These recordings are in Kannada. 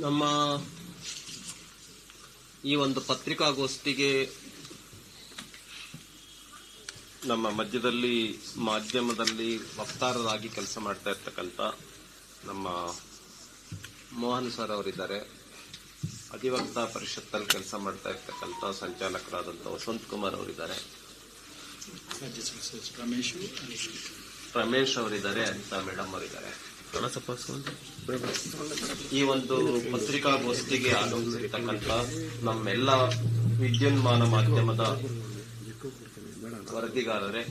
ನಮ್ಮ ಈ ಒಂದು ಪತ್ರಿಕಾಗೋಷ್ಠಿಗೆ ನಮ್ಮ ಮಧ್ಯದಲ್ಲಿ ಮಾಧ್ಯಮದಲ್ಲಿ ವಕ್ತಾರರಾಗಿ ಕೆಲಸ ಮಾಡ್ತಾ ಇರ್ತಕ್ಕಂಥ ನಮ್ಮ ಮೋಹನ್ ಸರ್ ಅವರಿದ್ದಾರೆ. ಅಧಿವಕ್ತ ಪರಿಷತ್ತಲ್ಲಿ ಕೆಲಸ ಮಾಡ್ತಾ ಇರ್ತಕ್ಕಂಥ ಸಂಚಾಲಕರಾದಂಥ ವಸಂತ್ ಕುಮಾರ್ ಅವರಿದ್ದಾರೆ. ರಮೇಶ್ ರಮೇಶ್ ಅವರಿದ್ದಾರೆ ಅನಿತಾ ಮೇಡಮ್ ಅವರಿದ್ದಾರೆ. ಈ ಒಂದು ಪತ್ರಿಕಾಗೋಷ್ಠಿಗೆ ಆಗಮಿಸಿರ್ತಕ್ಕಂಥ ನಮ್ಮೆಲ್ಲ ವಿದ್ಯುನ್ಮಾನ ಮಾಧ್ಯಮದ ವರದಿಗಾರರೇ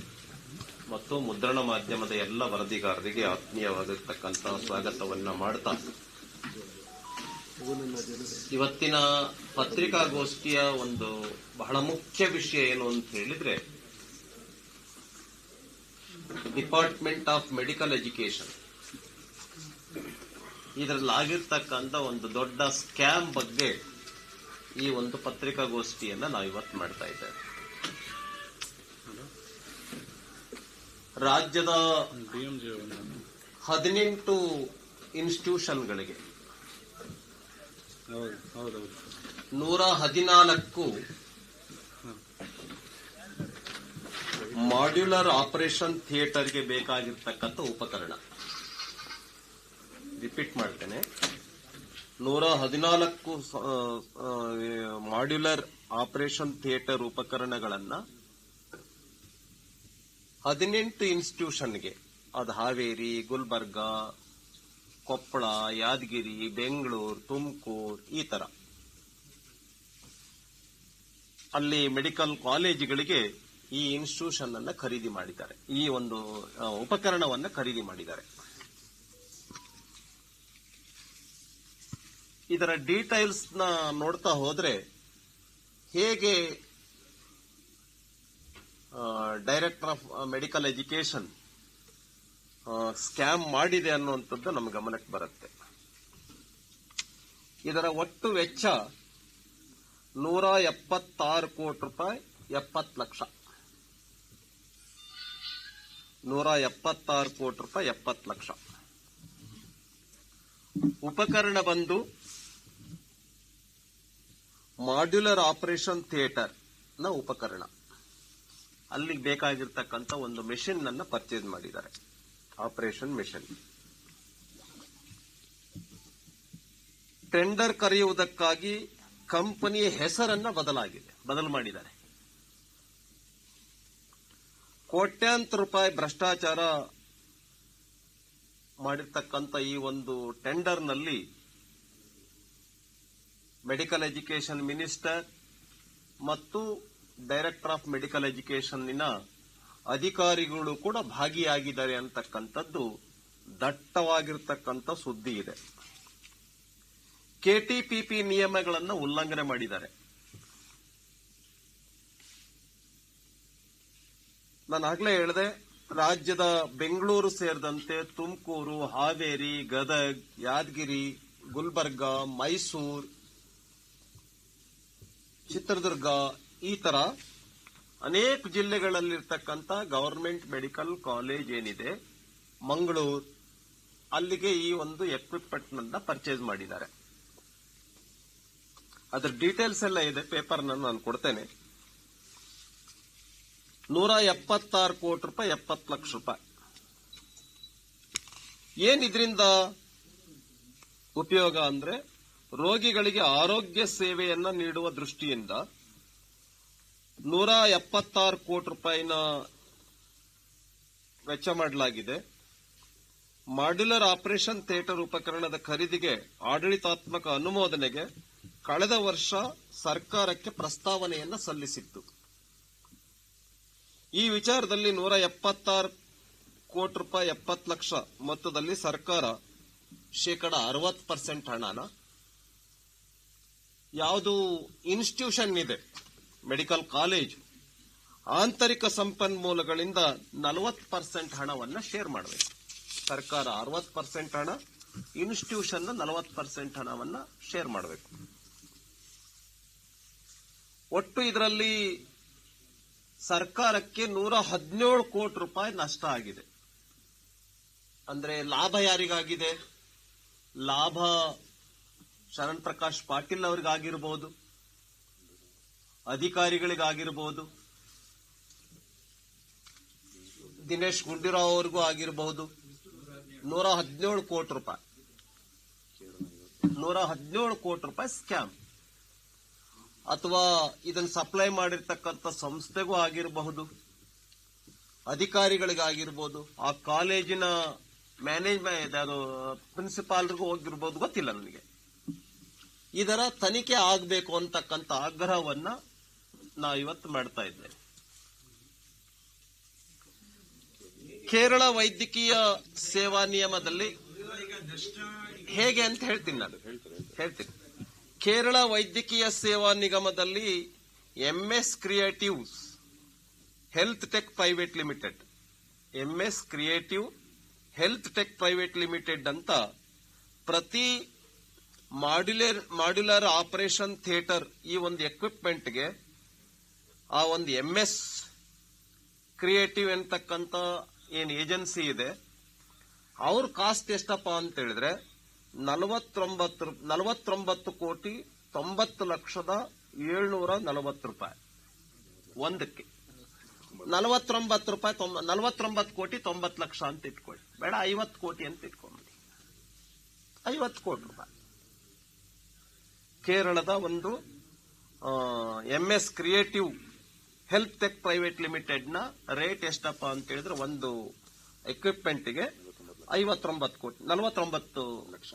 ಮತ್ತು ಮುದ್ರಣ ಮಾಧ್ಯಮದ ಎಲ್ಲ ವರದಿಗಾರರಿಗೆ ಆತ್ಮೀಯವಾಗಿರ್ತಕ್ಕಂಥ ಸ್ವಾಗತವನ್ನ ಮಾಡ್ತಾ ಇವತ್ತಿನ ಪತ್ರಿಕಾಗೋಷ್ಠಿಯ ಒಂದು ಬಹಳ ಮುಖ್ಯ ವಿಷಯ ಏನು ಅಂತ ಹೇಳಿದ್ರೆ ಡಿಪಾರ್ಟ್ಮೆಂಟ್ ಆಫ್ ಮೆಡಿಕಲ್ ಎಜುಕೇಶನ್ ಇದರಲ್ಲಿ ಆಗಿರ್ತಕ್ಕಂಥ ಒಂದು ದೊಡ್ಡ ಸ್ಕ್ಯಾಮ್ ಬಗ್ಗೆ ಈ ಒಂದು ಪತ್ರಿಕಾಗೋಷ್ಠಿಯನ್ನ ನಾವು ಇವತ್ತು ಮಾಡ್ತಾ ಇದ್ದೇವೆ. ರಾಜ್ಯದ ಹದಿನೆಂಟು ಇನ್ಸ್ಟಿಟ್ಯೂಷನ್ಗಳಿಗೆ ನೂರ ಹದಿನಾಲ್ಕು ಮಾಡ್ಯುಲರ್ ಆಪರೇಷನ್ ಥಿಯೇಟರ್ಗೆ ಬೇಕಾಗಿರ್ತಕ್ಕಂಥ ಉಪಕರಣ. ರಿಪೀಟ್ ಮಾಡ್ತೇನೆ. ನೂರ ಹದಿನಾಲ್ಕು ಮಾಡ್ಯುಲರ್ ಆಪರೇಷನ್ ಥಿಯೇಟರ್ ಉಪಕರಣಗಳನ್ನ ಹದಿನೆಂಟು ಇನ್ಸ್ಟಿಟ್ಯೂಷನ್ಗೆ, ಅದು ಹಾವೇರಿ, ಗುಲ್ಬರ್ಗ, ಕೊಪ್ಪಳ, ಯಾದಗಿರಿ, ಬೆಂಗಳೂರು, ತುಮಕೂರು ಈ ತರ. ಅಲ್ಲಿ ಮೆಡಿಕಲ್ ಕಾಲೇಜುಗಳಿಗೆ ಈ ಇನ್ಸ್ಟಿಟ್ಯೂಷನ್ ಅನ್ನ ಖರೀದಿ ಮಾಡಿದ್ದಾರೆ. ಈ ಒಂದು ಉಪಕರಣವನ್ನು ಖರೀದಿ ಮಾಡಿದ್ದಾರೆ. ಇದರ ಡೀಟೇಲ್ಸ್ನ ನೋಡ್ತಾ ಹೋದ್ರೆ ಹೇಗೆ director of medical education scam ಮಾಡಿದೆ ಅನ್ನುವಂಥದ್ದು ನಮ್ಮ ಗಮನಕ್ಕೆ ಬರುತ್ತೆ. ಇದರ ಒಟ್ಟು ವೆಚ್ಚ ನೂರ ಎಪ್ಪತ್ತಾರು ಕೋಟಿ ರೂಪಾಯಿ, ಎಪ್ಪತ್ತು ಲಕ್ಷ. ನೂರ ಎಪ್ಪತ್ತಾರು ಕೋಟಿ ರೂಪಾಯಿ, ಎಪ್ಪತ್ತು ಲಕ್ಷ. ಉಪಕರಣ ಬಂದು ಮಾಡ್ಯುಲರ್ ಆಪರೇಷನ್ ಥಿಯೇಟರ್ನ ಉಪಕರಣ. ಅಲ್ಲಿಗೆ ಬೇಕಾಗಿರ್ತಕ್ಕಂಥ ಒಂದು ಮೆಷಿನ್ ಅನ್ನ ಪರ್ಚೇಸ್ ಮಾಡಿದ್ದಾರೆ. Operation machine. ಟೆಂಡರ್ ಕರೆಯುವುದಕ್ಕಾಗಿ ಕಂಪನಿಯ ಹೆಸರನ್ನ ಬದಲಾಗಿದೆ, ಬದಲು ಮಾಡಿದ್ದಾರೆ. ಕೋಟ್ಯಾಂತರ ರೂಪಾಯಿ ಭ್ರಷ್ಟಾಚಾರ ಮಾಡಿರ್ತಕ್ಕಂಥ ಈ ಒಂದು ಟೆಂಡರ್ನಲ್ಲಿ ಮೆಡಿಕಲ್ ಎಜುಕೇಶನ್ ಮಿನಿಸ್ಟರ್ ಮತ್ತು ಡೈರೆಕ್ಟರ್ ಆಫ್ ಮೆಡಿಕಲ್ ಎಜುಕೇಶನ್ನಿನ ಅಧಿಕಾರಿಗಳು ಕೂಡ ಭಾಗಿಯಾಗಿದ್ದಾರೆ ಅಂತಕ್ಕಂಥದ್ದು ದಟ್ಟವಾಗಿರ್ತಕ್ಕಂಥ ಸುದ್ದಿ ಇದೆ. ಕೆಟಿಪಿಪಿ ನಿಯಮಗಳನ್ನು ಉಲ್ಲಂಘನೆ ಮಾಡಿದ್ದಾರೆ. ನಾನು ಆಗಲೇ ಹೇಳಿದೆ, ರಾಜ್ಯದ ಬೆಂಗಳೂರು ಸೇರಿದಂತೆ ತುಮಕೂರು, ಹಾವೇರಿ, ಗದಗ್, ಯಾದಗಿರಿ, ಗುಲ್ಬರ್ಗ, ಮೈಸೂರು ಚಿತ್ರದುರ್ಗ ಈ ತರ ಅನೇಕ ಜಿಲ್ಲೆಗಳಲ್ಲಿರ್ತಕ್ಕಂಥ ಗವರ್ಮೆಂಟ್ ಮೆಡಿಕಲ್ ಕಾಲೇಜ್ ಏನಿದೆ, ಮಂಗಳೂರು ಅಲ್ಲಿಗೆ ಈ ಒಂದು ಎಕ್ವಿಪ್ಮೆಂಟ್ ಪರ್ಚೇಸ್ ಮಾಡಿದ್ದಾರೆ. ಅದ್ರ ಡೀಟೇಲ್ಸ್ ಎಲ್ಲ ಇದೆ ಪೇಪರ್ ನಾನು ಕೊಡ್ತೇನೆ. ನೂರ ಎಪ್ಪತ್ತಾರು ಕೋಟಿ ರೂಪಾಯಿ, ಎಪ್ಪತ್ತು ಲಕ್ಷ ರೂಪಾಯಿ. ಏನ್ ಇದರಿಂದ ಉಪಯೋಗ ಅಂದ್ರೆ ರೋಗಿಗಳಿಗೆ ಆರೋಗ್ಯ ಸೇವೆಯನ್ನ ನೀಡುವ ದೃಷ್ಟಿಯಿಂದ ನೂರ ಎಪ್ಪತ್ತಾರು ಕೋಟಿ ರೂಪಾಯಿನ ವೆಚ್ಚ ಮಾಡಲಾಗಿದೆ. ಮಾಡ್ಯುಲರ್ ಆಪರೇಷನ್ ಥಿಯೇಟರ್ ಉಪಕರಣದ ಖರೀದಿಗೆ ಆಡಳಿತಾತ್ಮಕ ಅನುಮೋದನೆಗೆ ಕಳೆದ ವರ್ಷ ಸರ್ಕಾರಕ್ಕೆ ಪ್ರಸ್ತಾವನೆಯನ್ನ ಸಲ್ಲಿಸಿತ್ತು. ಈ ವಿಚಾರದಲ್ಲಿ ನೂರ ಎಪ್ಪತ್ತಾರು ಕೋಟಿ ರೂಪಾಯಿ ಎಪ್ಪತ್ತು ಲಕ್ಷ ಮೊತ್ತದಲ್ಲಿ ಸರ್ಕಾರ ಶೇಕಡ ಅರವತ್ತು ಪರ್ಸೆಂಟ್ ಹಣನ ಯಾವುದು ಇನ್ಸ್ಟಿಟ್ಯೂಷನ್ ಇದೆ ಮೆಡಿಕಲ್ ಕಾಲೇಜ್ ಆಂತರಿಕ ಸಂಪನ್ಮೂಲಗಳಿಂದ ನಲವತ್ತು ಪರ್ಸೆಂಟ್ ಹಣವನ್ನು ಶೇರ್ ಮಾಡಬೇಕು. ಸರ್ಕಾರ ಅರವತ್ತು ಪರ್ಸೆಂಟ್ ಹಣ ಇನ್ಸ್ಟಿಟ್ಯೂಷನ್ ನಲವತ್ತು ಪರ್ಸೆಂಟ್ ಹಣವನ್ನು ಶೇರ್ ಮಾಡಬೇಕು. ಒಟ್ಟು ಇದರಲ್ಲಿ ಸರ್ಕಾರಕ್ಕೆ ನೂರ ಹದಿನೇಳು ಕೋಟಿ ರೂಪಾಯಿ ನಷ್ಟ ಆಗಿದೆ. ಅಂದ್ರೆ ಲಾಭ ಯಾರಿಗಾಗಿದೆ? ಲಾಭ ಶರಣ್ ಪ್ರಕಾಶ್ ಪಾಟೀಲ್ ಅವರಿಗಾಗಿರ್ಬೋದು, ಅಧಿಕಾರಿಗಳಿಗಾಗಿರ್ಬೋದು, ದಿನೇಶ್ ಗುಂಡೂರಾವ್ ಅವರಿಗೂ ಆಗಿರಬಹುದು ನೂರ ಹದಿನೇಳು ಕೋಟಿ ರೂಪಾಯಿ. ನೂರ ಹದಿನೇಳು ಕೋಟಿ ರೂಪಾಯಿ ಸ್ಕ್ಯಾಮ್. ಅಥವಾ ಇದನ್ನು ಸಪ್ಲೈ ಮಾಡಿರ್ತಕ್ಕಂಥ ಸಂಸ್ಥೆಗೂ ಆಗಿರಬಹುದು, ಅಧಿಕಾರಿಗಳಿಗಾಗಿರ್ಬೋದು, ಆ ಕಾಲೇಜಿನ ಮ್ಯಾನೇಜ್ಮೆಂಟ್ ಪ್ರಿನ್ಸಿಪಾಲ್ರಿಗೂ ಹೋಗಿರ್ಬೋದು, ಗೊತ್ತಿಲ್ಲ ನನಗೆ. ಇದರ ತನಿಖೆ ಆಗಬೇಕು ಅಂತಕ್ಕಂಥ ಆಗ್ರಹವನ್ನ ನಾವಿವತ್ತು ಮಾಡ್ತಾ ಇದ್ದೇವೆ. ಕೇರಳ ವೈದ್ಯಕೀಯ ಸೇವಾ ನಿಯಮದಲ್ಲಿ ಹೇಗೆ ಅಂತ ಹೇಳ್ತೀನಿ ನಾನು. ಹೇಳ್ತೀನಿ. ಕೇರಳ ವೈದ್ಯಕೀಯ ಸೇವಾ ನಿಗಮದಲ್ಲಿ MS creatives health tech private limited MS creative health tech private limited ಅಂತ ಪ್ರತಿ ಮಾಡ್ಯುಲರ್ ಮಾಡ್ಯುಲರ್ ಆಪರೇಷನ್ ಥಿಯೇಟರ್ ಈ ಒಂದು ಎಕ್ವಿಪ್ಮೆಂಟ್ಗೆ ಆ ಒಂದು ಎಂಎಸ್ ಕ್ರಿಯೇಟಿವ್ ಅಂತಕ್ಕಂಥ ಏನು ಏಜೆನ್ಸಿ ಇದೆ, ಅವ್ರ ಕಾಸ್ಟ್ ಎಷ್ಟಪ್ಪ ಅಂತ ಹೇಳಿದ್ರೆ ನಲವತ್ತೊಂಬತ್ತು ನಲವತ್ತೊಂಬತ್ತು ಕೋಟಿ ತೊಂಬತ್ತು ಲಕ್ಷದ ಏಳ್ನೂರ ನಲವತ್ತು ರೂಪಾಯಿ ಒಂದಕ್ಕೆ. ನಲವತ್ತೊಂಬತ್ತು ರೂಪಾಯಿ ತೊಂಬ ನಲವತ್ತೊಂಬತ್ತು ಕೋಟಿ ತೊಂಬತ್ತು ಲಕ್ಷ ಅಂತ ಇಟ್ಕೊಳ್ಳಿ. ಬೇಡ, ಐವತ್ತು ಕೋಟಿ ಅಂತ ಇಟ್ಕೊಂಬಿಡಿ. ಐವತ್ತು ಕೋಟಿ ರೂಪಾಯಿ. ಕೇರಳದ ಒಂದು MS creative health tech private ಲಿಮಿಟೆಡ್ನ ರೇಟ್ ಎಷ್ಟಪ್ಪ ಅಂತ ಹೇಳಿದ್ರೆ ಒಂದು ಎಕ್ವಿಪ್ಮೆಂಟ್ಗೆ ಐವತ್ತೊಂಬತ್ತು ಕೋಟಿ, ನಲವತ್ತೊಂಬತ್ತು ಲಕ್ಷ.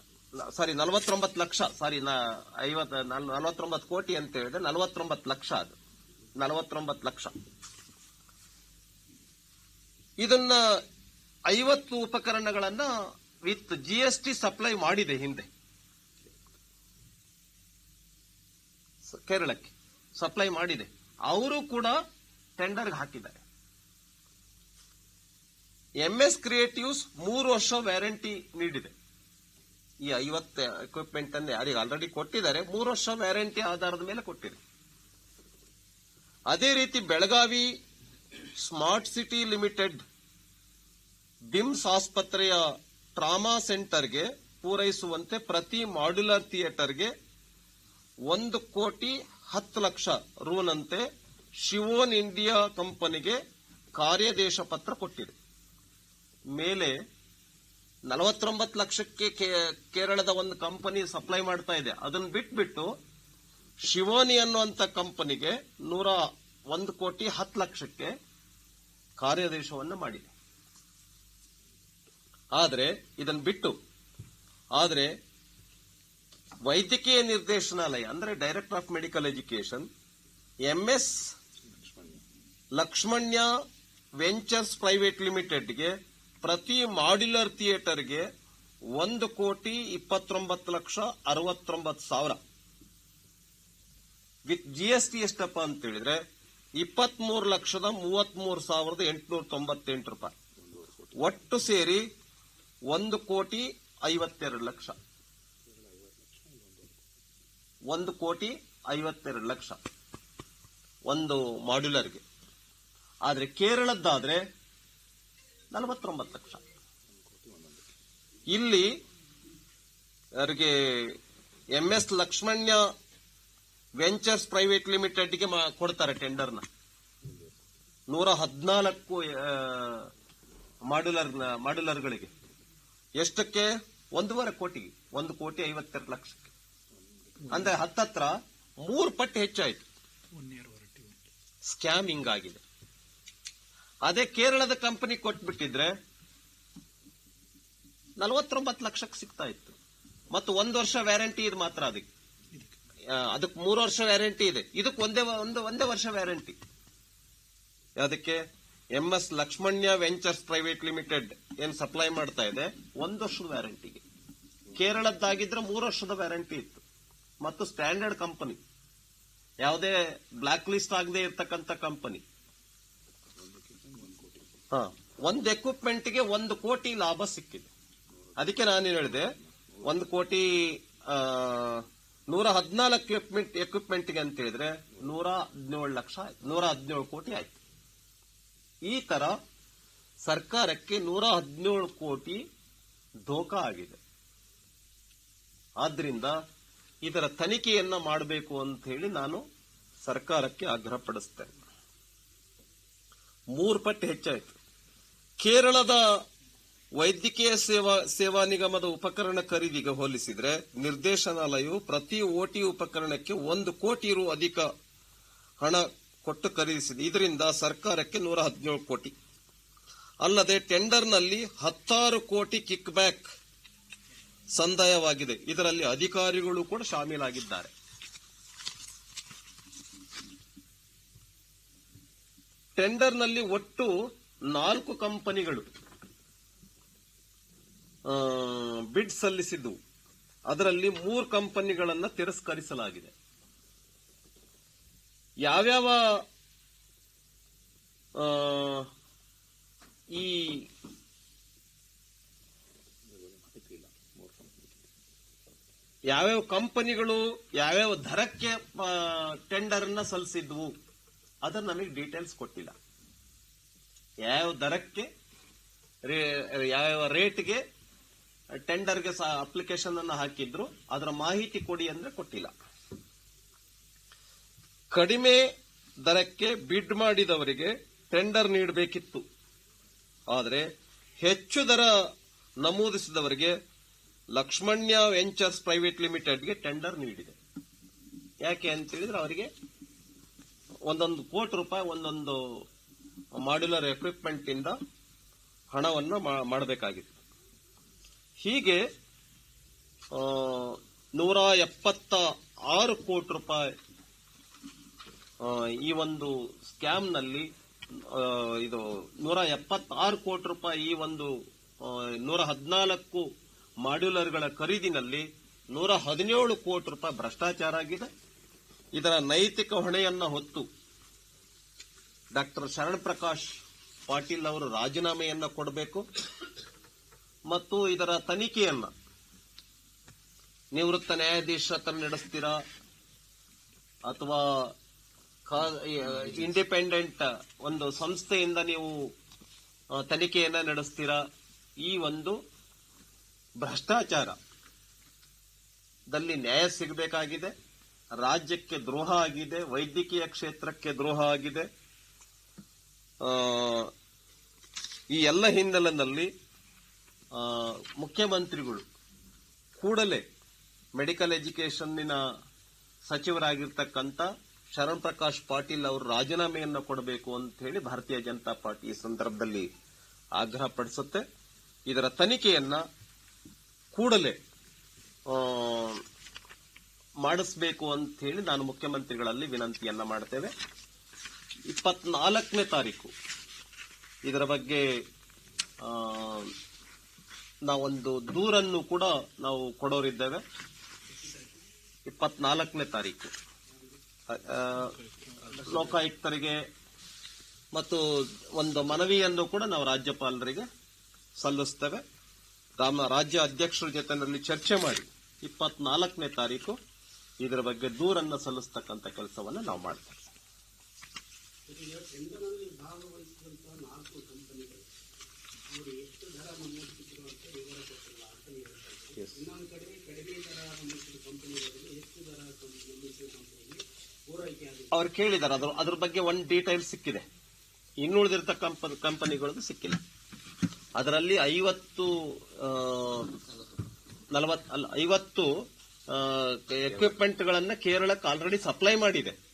ಸಾರಿ ನಲವತ್ತೊಂಬತ್ತು ಲಕ್ಷ ಸಾರಿ ಐವತ್ ನಲವತ್ತೊಂಬತ್ತು ಕೋಟಿ ಅಂತ ಹೇಳಿದ್ರೆ ನಲವತ್ತೊಂಬತ್ತು ಲಕ್ಷ ಅದು. ನಲವತ್ತೊಂಬತ್ತು ಲಕ್ಷ. ಇದನ್ನ ಐವತ್ತು ಉಪಕರಣಗಳನ್ನ ವಿತ್ ಜಿಎಸ್ಟಿ ಸಪ್ಲೈ ಮಾಡಿದೆ ಹಿಂದೆ. ಕೇರಳಕ್ಕೆ ಸಪ್ಲೈ ಮಾಡಿದೆ. ಅವರು ಕೂಡ ಟೆಂಡರ್ಗೆ ಹಾಕಿದ್ದಾರೆ. ಎಂಎಸ್ ಕ್ರಿಯೇಟಿವ್ಸ್ ಮೂರು ವರ್ಷ ವ್ಯಾರಂಟಿ ನೀಡಿದೆ. ಈ ಐವತ್ತು ಎಕ್ವಿಪ್ಮೆಂಟ್ ಅನ್ನು ಯಾರಿಗೆ ಆಲ್ರೆಡಿ ಕೊಟ್ಟಿದ್ದಾರೆ, ಮೂರು ವರ್ಷ ವ್ಯಾರಂಟಿ ಆಧಾರದ ಮೇಲೆ ಕೊಟ್ಟಿದೆ. ಅದೇ ರೀತಿ Belagavi smart city limited DIMS ಆಸ್ಪತ್ರೆಯ ಟ್ರಾಮಾ ಸೆಂಟರ್ಗೆ ಪೂರೈಸುವಂತೆ ಪ್ರತಿ ಮಾಡ್ಯುಲರ್ ಥಿಯೇಟರ್ಗೆ ಒಂದು ಕೋಟಿ ಹತ್ತು ಲಕ್ಷ ರೂನಂತೆ ಶಿವೋನ್ ಇಂಡಿಯಾ ಕಂಪನಿಗೆ ಕಾರ್ಯದೇಶ ಪತ್ರ ಕೊಟ್ಟಿದೆ. ಮೇಲೆ ನಲವತ್ತೊಂಬತ್ತು ಲಕ್ಷಕ್ಕೆ ಕೇರಳದ ಒಂದು ಕಂಪನಿ ಸಪ್ಲೈ ಮಾಡ್ತಾ ಇದೆ. ಅದನ್ನು ಬಿಟ್ಬಿಟ್ಟು ಶಿವೋನಿ ಅನ್ನುವಂತ ಕಂಪನಿಗೆ ನೂರ ಒಂದು ಕೋಟಿ ಹತ್ತು ಲಕ್ಷಕ್ಕೆ ಕಾರ್ಯಾದೇಶವನ್ನು ಮಾಡಿದೆ. ಆದರೆ ಇದನ್ನು ಬಿಟ್ಟು, ಆದ್ರೆ ವೈದ್ಯಕೀಯ ನಿರ್ದೇಶನಾಲಯ, ಅಂದ್ರೆ director of medical education MS Lakshmanya ventures private ಲಿಮಿಟೆಡ್ಗೆ ಪ್ರತಿ ಮಾಡ್ಯುಲರ್ ಥಿಯೇಟರ್ಗೆ ಒಂದು ಕೋಟಿ ಇಪ್ಪತ್ತೊಂಬತ್ತು ಲಕ್ಷ ಅರವತ್ತೊಂಬತ್ತು ಸಾವಿರ. ವಿತ್ ಜಿಎಸ್ಟಿ ಎಷ್ಟಪ್ಪ ಅಂತ ಹೇಳಿದ್ರೆ ಇಪ್ಪತ್ಮೂರು ಲಕ್ಷದ ಮೂವತ್ಮೂರು ಸಾವಿರದ ಎಂಟುನೂರ ತೊಂಬತ್ತೆಂಟು ರೂಪಾಯಿ. ಒಟ್ಟು ಸೇರಿ ಒಂದು ಕೋಟಿ ಐವತ್ತೆರಡು ಲಕ್ಷ. ಒಂದು ಕೋಟಿ ಐವತ್ತೆರಡು ಲಕ್ಷ. ಒಂದು ಮಾಡ್ಯುಲರ್ಗೆ. ಆದರೆ ಕೇರಳದ್ದಾದರೆ ನಲವತ್ತೊಂಬತ್ತು ಲಕ್ಷ. ಇಲ್ಲಿ ಅವರಿಗೆ M S Lakshmanya ventures private ಲಿಮಿಟೆಡ್ಗೆ ಕೊಡ್ತಾರೆ ಟೆಂಡರ್ನ. ನೂರ ಹದಿನಾಲ್ಕು ಮಾಡ್ಯುಲರ್ ಮಾಡ್ಯುಲರ್ಗಳಿಗೆ. ಎಷ್ಟಕ್ಕೆ? ಒಂದೂವರೆ ಕೋಟಿಗೆ ಒಂದು ಕೋಟಿ ಐವತ್ತೆರಡು ಲಕ್ಷಕ್ಕೆ. ಅಂದ್ರೆ ಹತ್ತತ್ರ ಮೂರು ಪಟ್ಟು ಹೆಚ್ಚಾಯಿತು. ಸ್ಕ್ಯಾಮಿಂಗ್ ಹಿಂಗಾಗಿದೆ ಅದೇ ಕೇರಳದ ಕಂಪನಿ ಕೊಟ್ಬಿಟ್ಟಿದ್ರೆ ನಲವತ್ತೊಂಬತ್ತು ಲಕ್ಷಕ್ಕೆ ಸಿಗ್ತಾ ಇತ್ತು. ಮತ್ತು ಒಂದು ವರ್ಷ ವ್ಯಾರಂಟಿ ಇದು ಮಾತ್ರ ಅದಕ್ಕೆ. ಅದಕ್ಕೆ ಮೂರು ವರ್ಷ ವ್ಯಾರಂಟಿ ಇದೆ. ಇದಕ್ಕೆ ಒಂದೇ ಒಂದು, ಒಂದೇ ವರ್ಷ ವ್ಯಾರಂಟಿ ಅದಕ್ಕೆ M S Lakshmanya ventures private limited ಏನ್ ಸಪ್ಲೈ ಮಾಡ್ತಾ ಇದೆ? ಒಂದು ವರ್ಷದ ವ್ಯಾರಂಟಿಗೆ ಕೇರಳದ್ದಾಗಿದ್ರೆ ಮೂರು ವರ್ಷದ ವ್ಯಾರಂಟಿ ಇತ್ತು. ಮತ್ತು ಸ್ಟ್ಯಾಂಡರ್ಡ್ ಕಂಪನಿ. ಯಾವುದೇ ಬ್ಲಾಕ್ ಲಿಸ್ಟ್ ಆಗದೆ ಇರತಕ್ಕಂತ ಕಂಪನಿ. ಹಾ, ಒಂದು ಎಕ್ವಿಪ್ಮೆಂಟ್ಗೆ ಒಂದು ಕೋಟಿ ಲಾಭ ಸಿಕ್ಕಿದೆ. ಅದಕ್ಕೆ ನಾನು ಹೇಳಿದೆ, ಒಂದು ಕೋಟಿ ನೂರ ಹದಿನಾಲ್ಕು ಎಕ್ವಿಪ್ಮೆಂಟ್ ಎಕ್ವಿಪ್ಮೆಂಟ್ಗೆ ಅಂತ ಹೇಳಿದ್ರೆ ನೂರ ಹದಿನೇಳು ಲಕ್ಷ ಆಯ್ತು, ನೂರ ಹದಿನೇಳು ಕೋಟಿ ಆಯ್ತು. ಈ ತರ ಸರ್ಕಾರಕ್ಕೆ ನೂರ ಹದಿನೇಳು ಕೋಟಿ ಧೋಕಾ ಆಗಿದೆ. ಆದ್ರಿಂದ ಇದರ ತನಿಖೆಯನ್ನ ಮಾಡಬೇಕು ಅಂತ ಹೇಳಿ ನಾನು ಸರ್ಕಾರಕ್ಕೆ ಆಗ್ರಹ ಪಡಿಸ್ತೇನೆ. ಮೂರು ಪಟ್ಟು ಹೆಚ್ಚಾಯಿತು. ಕೇರಳದ ವೈದ್ಯಕೀಯ ಸೇವಾ ಸೇವಾ ನಿಗಮದ ಉಪಕರಣ ಖರೀದಿಗೆ ಹೋಲಿಸಿದ್ರೆ ನಿರ್ದೇಶನಾಲಯವು ಪ್ರತಿ ಓಟಿ ಉಪಕರಣಕ್ಕೆ ಒಂದು ಕೋಟಿ ರು ಅಧಿಕ ಹಣ ಕೊಟ್ಟು ಖರೀದಿಸಿದೆ. ಇದರಿಂದ ಸರ್ಕಾರಕ್ಕೆ ನೂರ ಹದಿನೇಳು ಕೋಟಿ. ಅಲ್ಲದೆ ಟೆಂಡರ್ನಲ್ಲಿ ಹತ್ತಾರು ಕೋಟಿ ಕಿಕ್ ಬ್ಯಾಕ್ ಸಂದಾಯವಾಗಿದೆ. ಇದರಲ್ಲಿ ಅಧಿಕಾರಿಗಳು ಕೂಡ ಶಾಮೀಲಾಗಿದ್ದಾರೆ. ಟೆಂಡರ್ನಲ್ಲಿ ಒಟ್ಟು ನಾಲ್ಕು ಕಂಪನಿಗಳು ಬಿಡ್ ಸಲ್ಲಿಸಿದ್ದು. ಅದರಲ್ಲಿ ಮೂರು ಕಂಪನಿಗಳನ್ನು ತಿರಸ್ಕರಿಸಲಾಗಿದೆ. ಯಾವ್ಯಾವ ಈ ಯಾವ್ಯಾವ ಕಂಪನಿಗಳು ಯಾವ್ಯಾವ ದರಕ್ಕೆ ಟೆಂಡರ್ ಅನ್ನ ಸಲ್ಲಿಸಿದ್ವು ಅದನ್ನ ನಮಗೆ ಡೀಟೇಲ್ಸ್ ಕೊಟ್ಟಿಲ್ಲ. ಯಾವ ದರಕ್ಕೆ, ರೇ- ಯಾವ ರೇಟ್ಗೆ ಟೆಂಡರ್ಗೆ ಅಪ್ಲಿಕೇಶನ್ ಅನ್ನು ಹಾಕಿದ್ರು, ಅದರ ಮಾಹಿತಿ ಕೊಡಿ ಅಂದ್ರೆ ಕೊಟ್ಟಿಲ್ಲ. ಕಡಿಮೆ ದರಕ್ಕೆ ಬಿಡ್ ಮಾಡಿದವರಿಗೆ ಟೆಂಡರ್ ನೀಡಬೇಕಿತ್ತು. ಆದರೆ ಹೆಚ್ಚು ದರ ನಮೂದಿಸಿದವರಿಗೆ ಲಕ್ಷ್ಮಣ್ಯ ವೆಂಚರ್ಸ್ ಪ್ರೈವೇಟ್ ಲಿಮಿಟೆಡ್ಗೆ ಟೆಂಡರ್ ನೀಡಿದೆ. ಯಾಕೆ ಅಂತ ಹೇಳಿದ್ರೆ ಅವರಿಗೆ ಒಂದೊಂದು ಕೋಟಿ ರೂಪಾಯಿ, ಒಂದೊಂದು ಮಾಡ್ಯುಲರ್ ಎಕ್ವಿಪ್ಮೆಂಟ್ ಇಂದ ಹಣವನ್ನು ಮಾಡಬೇಕಾಗಿತ್ತು. ಹೀಗೆ ನೂರ ಎಪ್ಪತ್ತ ಆರು ಕೋಟಿ ರೂಪಾಯಿ ಈ ಒಂದು ಸ್ಕ್ಯಾಮ್ನಲ್ಲಿ ಇದು ನೂರ ಎಪ್ಪತ್ತಾರು ಕೋಟಿ ರೂಪಾಯಿ ಈ ಒಂದು ನೂರ ಹದಿನಾಲ್ಕು ಮಾಡ್ಯುಲರ್ಗಳ ಖರೀದಿನಲ್ಲಿ ನೂರ ಹದಿನೇಳು ಕೋಟಿ ರೂಪಾಯಿ ಭ್ರಷ್ಟಾಚಾರ ಆಗಿದೆ. ಇದರ ನೈತಿಕ ಹೊಣೆಯನ್ನ ಹೊತ್ತು ಡಾಕ್ಟರ್ ಶರಣ್ ಪ್ರಕಾಶ್ ಪಾಟೀಲ್ ಅವರು ರಾಜೀನಾಮೆಯನ್ನ ಕೊಡಬೇಕು ಮತ್ತು ಇದರ ತನಿಖೆಯನ್ನ ನಿವೃತ್ತ ನ್ಯಾಯಾಧೀಶ ನಡೆಸ್ತೀರಾ ಅಥವಾ ಇಂಡಿಪೆಂಡೆಂಟ್ ಒಂದು ಸಂಸ್ಥೆಯಿಂದ ನೀವು ತನಿಖೆಯನ್ನ ನಡೆಸ್ತೀರಾ ಈ ಒಂದು ಭ್ರಷ್ಟಾಚಾರ. ದಲ್ಲಿ ನ್ಯಾಯ ಸಿಗಬೇಕಾಗಿದೆ, ರಾಜ್ಯಕ್ಕೆ ದ್ರೋಹ ಆಗಿದೆ, ವೈದ್ಯಕೀಯ ಕ್ಷೇತ್ರಕ್ಕೆ ದ್ರೋಹ ಆಗಿದೆ. ಈ ಎಲ್ಲ ಹಿನ್ನೆಲೆಯಲ್ಲಿ ಮುಖ್ಯಮಂತ್ರಿಗಳು ಕೂಡಲೇ ಮೆಡಿಕಲ್ ಎಜುಕೇಷನ್ನಿನ ಸಚಿವರಾಗಿರ್ತಕ್ಕಂಥ ಶರಣ್ ಪ್ರಕಾಶ್ ಪಾಟೀಲ್ ಅವರು ರಾಜೀನಾಮೆಯನ್ನು ಕೊಡಬೇಕು ಅಂತ ಹೇಳಿ ಭಾರತೀಯ ಜನತಾ ಪಾರ್ಟಿ ಈ ಸಂದರ್ಭದಲ್ಲಿ ಆಗ್ರಹ ಪಡಿಸುತ್ತೆ ಇದರ ತನಿಖೆಯನ್ನ ಕೂಡಲೇ ಮಾಡಿಸ್ಬೇಕು ಅಂತ ಹೇಳಿ ನಾನು ಮುಖ್ಯಮಂತ್ರಿಗಳಲ್ಲಿ ವಿನಂತಿಯನ್ನ ಮಾಡ್ತೇವೆ. ಇಪ್ಪತ್ನಾಲ್ಕನೇ ತಾರೀಕು, ಇದರ ಬಗ್ಗೆ ನಾವೊಂದು ದೂರನ್ನು ಕೂಡ ನಾವು ಕೊಡೋರಿದ್ದೇವೆ. ಇಪ್ಪತ್ನಾಲ್ಕನೇ ತಾರೀಕು ಲೋಕಾಯುಕ್ತರಿಗೆ ಮತ್ತು ಒಂದು ಮನವಿಯನ್ನು ಕೂಡ ನಾವು ರಾಜ್ಯಪಾಲರಿಗೆ ಸಲ್ಲಿಸ್ತೇವೆ. ನಮ್ಮ ರಾಜ್ಯ ಅಧ್ಯಕ್ಷರ ಜೊತೆನಲ್ಲಿ ಚರ್ಚೆ ಮಾಡಿ ಇಪ್ಪತ್ನಾಲ್ಕನೇ ತಾರೀಕು ಇದರ ಬಗ್ಗೆ ದೂರನ್ನ ಸಲ್ಲಿಸ್ತಕ್ಕಂಥ ಕೆಲಸವನ್ನ ನಾವು ಮಾಡ್ತೇವೆ. ಅವ್ರು ಕೇಳಿದ್ದಾರೆ ಅದ್ರ ಅದ್ರ ಬಗ್ಗೆ ಒಂದು ಡೀಟೇಲ್ ಸಿಕ್ಕಿದೆ. ಇನ್ನುಳಿದಿರ್ತಕ್ಕಂಥ ಕಂಪನಿಗಳದ್ದು ಸಿಕ್ಕಿಲ್ಲ. ಅದರಲ್ಲಿ ಐವತ್ತು ನಲವತ್ ಅಲ್ಲ ಐವತ್ತು ಎಕ್ವಿಪ್ಮೆಂಟ್ಗಳನ್ನು ಕೇರಳಕ್ಕೆ ಆಲ್ರೆಡಿ ಸಪ್ಲೈ ಮಾಡಿದೆ.